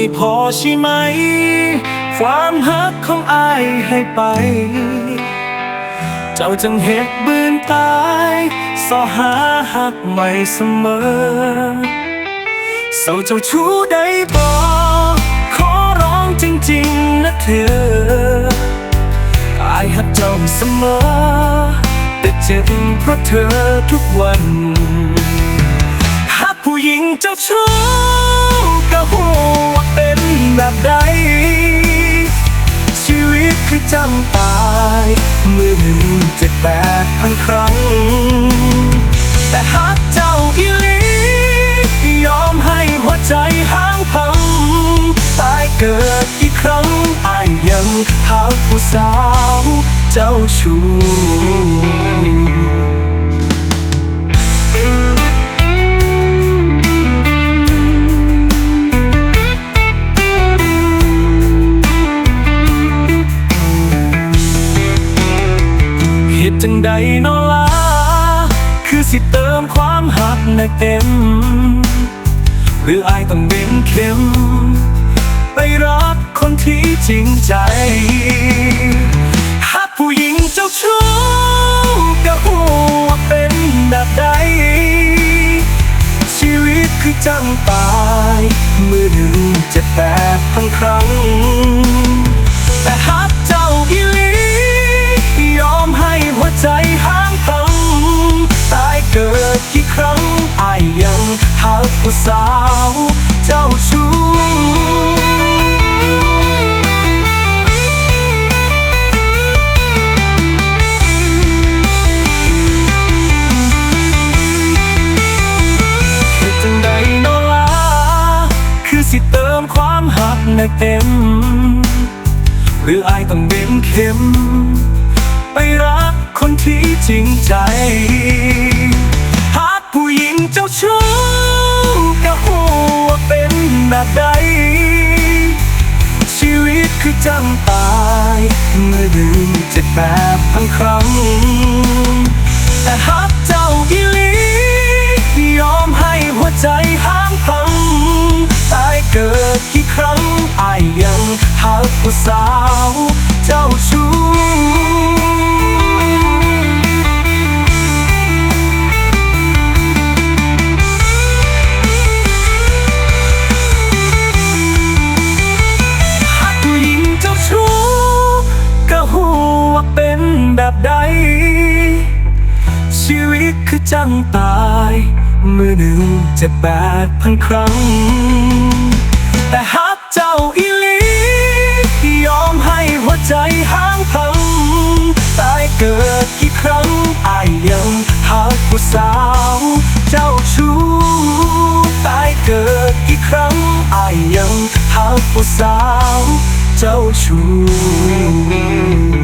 ไม่พอใช่ไหม ความฮักของอายให้ไป เจ้าจังเหตุบืนตายสอหาหักใหม่เสมอเศร้าเจ้าชู้ได้บอกขอร้องจริงๆนะเธออายหักเจ้าเสมอ แต่เจ็บเพราะเธอทุกวันหากผู้หญิงเจ้าชู้ก็หัว จำตายเมื่อหนึ่งเจ็ดแปดพันครั้ง แต่หากเจ้าอีลียอมให้หัวใจห้างพัง ตายเกิดอีกครั้งอายยังหาผู้สาว เจ้าชู้ จังใดนอลา คือสิเติมความหักในเต็ม หรืออายต้องเบ้นเข็ม ไปรักคนที่จริงใจหากผู้หญิงเจ้าชู้ก็หัวาเป็นแบบใด ชีวิตคือจังตาย มือหนึ่งจ็ดแปดพันครั้ง หาสาวเจ้าชู้เตุจังใดโนลาคือสิเติมความหักในเต็ม หรืออายต้องเบ้นเข็ม ไปรักคนที่จริงใจ หากผู้หญิงเจ้าชู้ นแบบใด ชีวิตคือจำตาย เมื่อดึงเจ็ดแบบพันครั้ง แต่หากเจ้าอีลียอมให้หัวใจห้างพัง ตายเกิดกี่ครั้งอายยังหาผู้สา แบบใด ชีวิตคือจังตายเมื่อหนึ่งเจ็ดแปดพันครั้ง แต่หากเจ้าอีลียอมให้หัวใจห้างพัง ตายเกิดกี่ครั้งอายยังหากผู้สาว เจ้าชู้ตายเกิดกี่ครั้งอายยังหากผู้สาว เจ้าชู้